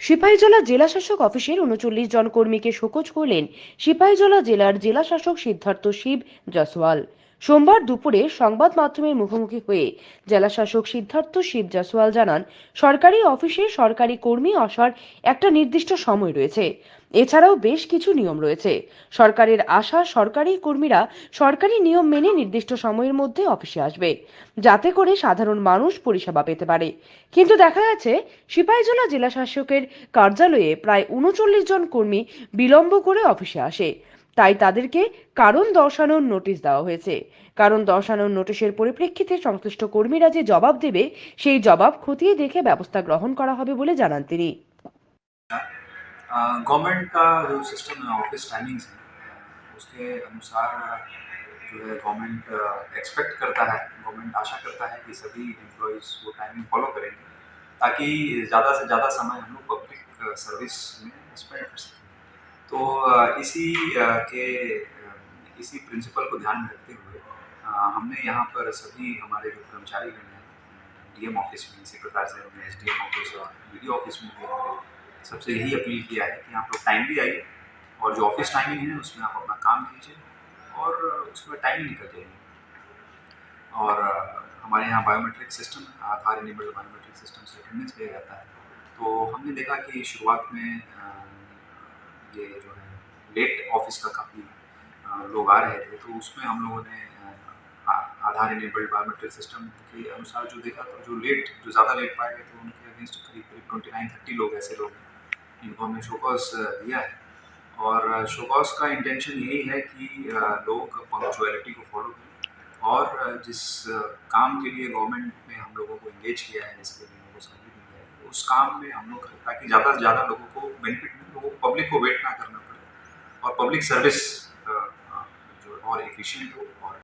সিপাহীজলা জেলাশাসক অফিসের উনচল্লিশ জন কর্মীকে শোকজ করলেন সিপাহীজলা জেলার জেলাশাসক সিদ্ধার্থ শিব জসওয়াল সোমবার দুপুরে সংবাদ মাধ্যমের মুখোমুখি হয়ে জেলা শাসক সিদ্ধার্থ শিব জাসওয়াল জানান, সরকারি অফিসে সরকারি কর্মী আসার একটা নির্দিষ্ট সময় রয়েছে। এছাড়াও বেশ কিছু নিয়ম রয়েছে। সরকারের আশা, সরকারি কর্মীরা সরকারি নিয়ম মেনে নির্দিষ্ট সময়ের মধ্যে অফিসে আসবে, যাতে করে সাধারণ মানুষ পরিষেবা পেতে পারে। কিন্তু দেখা যাচ্ছে সিপাহীজলা জেলা শাসকের কার্যালয়ে প্রায় উনচল্লিশ জন কর্মী বিলম্ব করে অফিসে আসে। তাই তাদেরকে কারণ দর্শানোর নোটিশ দেওয়া হয়েছে কারণ দর্শানোর নোটিশের পরিপ্রেক্ষিতে সংশ্লিষ্ট কর্মীরা যে জবাব দেবে সেই জবাব খতিয়ে দেখে ব্যবস্থা গ্রহণ করা হবে বলে জানান তিনি गवर्नमेंट का जो सिस्टम है ऑफिस टाइमिंग्स है उसके अनुसार जो है गवर्नमेंट एक्सपेक्ट करता है गवर्नमेंट आशा करता है कि सभी एम्प्लॉयज़ वो टाइमिंग फॉलो करेंगे ताकि ज़्यादा से ज़्यादा समय हम लोग पब्लिक सर्विस में स्पेंड कर सकें तो इसी के इसी प्रिंसिपल को ध्यान में रखते हुए हमने यहाँ पर सभी हमारे जो कर्मचारी हैं, डीएम ऑफ़िस में इसी प्रकार से हमने एस ऑफ़िस और वीडियो ऑफ़िस में भी हमने सबसे यही अपील किया है कि आप लोग टाइमली आइए और जो ऑफ़िस टाइमिंग है उसमें आप अपना काम कीजिए और उसके बाद टाइम निकल जाइए। और हमारे यहाँ biometric system Aadhaar enabled biometric system से अटेंडेंस लिया जाता है। तो हमने देखा कि शुरुआत में ये जो है, लेट ऑफ़िस का काफ़ी लोग आ रहे थे तो उसमें हम लोगों ने आधार इनेबल्ड बायोमेट्रिक सिस्टम के अनुसार जो देखा तो जो लेट जो ज़्यादा लेट पाए गए तो उनके अगेंस्ट करीब करीब ट्वेंटी नाइन थर्टी लोग ऐसे लोग हैं इनको हमने शोकॉस दिया है। और शोकॉस का इंटेंशन यही है कि लोग पंक्चुअलिटी को फॉलो करें और जिस काम के लिए गवर्नमेंट ने हम लोगों को इंगेज किया है, जिसके लिए लोगों को उस काम में हम लोग करें, ताकि ज़्यादा से ज़्यादा लोगों को बेनिफिट मिले, लोगों को पब्लिक को वेट ना करना पड़े और पब्लिक सर्विस जो और एफिशिएंट हो